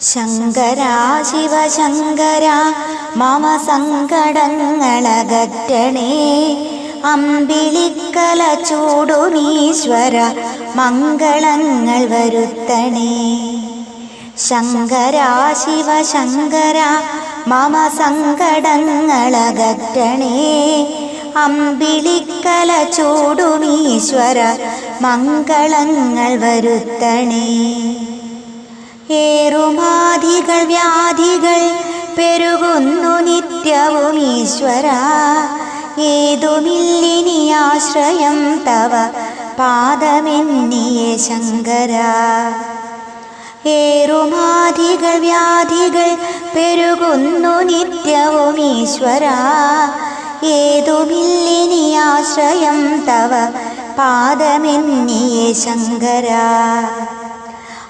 ശങ്കരാ ശിവശങ്കര മമ സങ്കടങ്ങളകറ്റണേ. അമ്പിളിക്കല ചൂടുമീശ്വര മംഗളങ്ങൾ വരുത്തണേ. ശങ്കരാ ശിവശങ്കര മമ സങ്കടങ്ങളകറ്റണേ. അമ്പിളിക്കല ചൂടുമീശ്വര മംഗളങ്ങൾ വരുത്തണേ. ഏറുമാധികൾ വ്യാധികൾ പെരുകുന്നു നിത്യവും ഈശ്വര. ഏതുമില്ലിനി ആശ്രയം തവ പാദമെന്നിയേ ശങ്കര. ഏറുമാധികൾ വ്യാധികൾ പെരുകുന്നു നിത്യവും ഈശ്വര. ഏതുമില്ലിനി ആശ്രയം തവ പാദമെന്നിയേ ശങ്കര.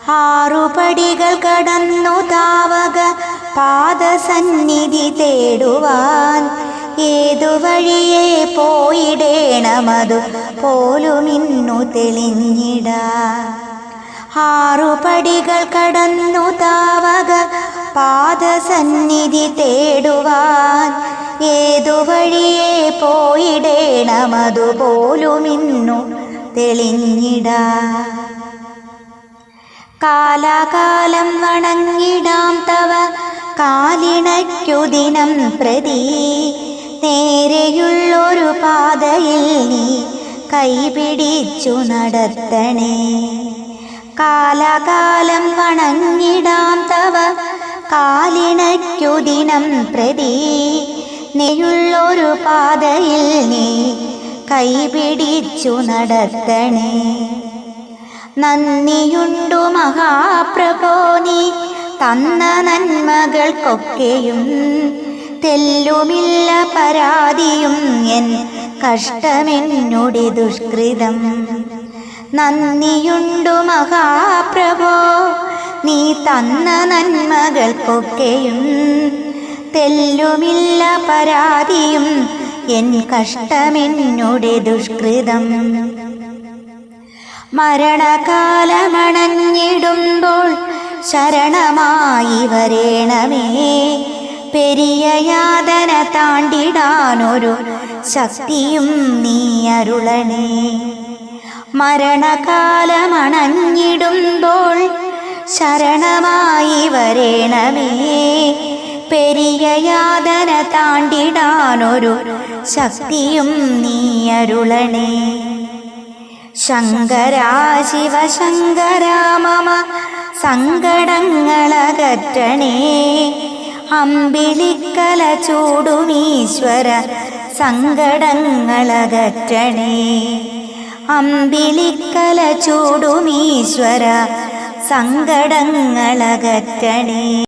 ആറുപടികൾ കടന്നു താവക പാദസന്നിധി തേടുവാൻ. ഏതു വഴിയെ പോയിടേണമതു പോലുമിന്നു തെളിഞ്ഞിട. ആറുപടികൾ കടന്നു താവക പാദസന്നിധി തേടുവാൻ. ഏതു വഴിയെ പോയിടേണമതു പോലുമിന്നു തെളിഞ്ഞിടാ. കാലാകാലം വണങ്ങിടാം തവ കാലിണയ്ക്കു ദിനം പ്രതി. നേരെയുള്ളൊരു പാതയിൽ നീ കൈപിടിച്ചു നടത്തണേ. കാലാകാലം വണങ്ങിടാം തവ കാലിണയ്ക്കു ദിനം പ്രതി. നെയ്യുള്ളൊരു പാതയിൽ നീ കൈപിടിച്ചു നടത്തണേ. നന്ദിയുണ്ടു മഹാപ്രഭോ നീ. തന്ന നന്മകൾക്കൊക്കെയും തെല്ലുമില്ല പരാതിയും എൻ കഷ്ടമെന്നുടെ ദുഷ്കൃതം. നന്ദിയുണ്ടു മഹാപ്രഭോ നീ തന്ന നന്മകൾക്കൊക്കെയും തെല്ലുമില്ല പരാതിയും എൻ കഷ്ടമെന്നുടെ ദുഷ്കൃതം. മരണകാലമണഞ്ഞിടുമ്പോൾ ശരണമായി വരേണമേ. പെരിയ യാതന താണ്ടിടാനൊരു ശക്തിയും നീ അരുളണേ. മരണകാലമണഞ്ഞിടുമ്പോൾ ശരണമായി വരേണമേ. പെരിയ യാതന താണ്ടിടാനൊരു ശക്തിയും നീ അരുളണേ. ശങ്കരാ ശിവശങ്കരാ മമ സങ്കടങ്ങളകറ്റണേ. അമ്പിളിക്കല ചൂടുമീശ്വര സങ്കടങ്ങളകറ്റണേ. അമ്പിളിക്കല ചൂടുമീശ്വര സങ്കടങ്ങളകറ്റണേ.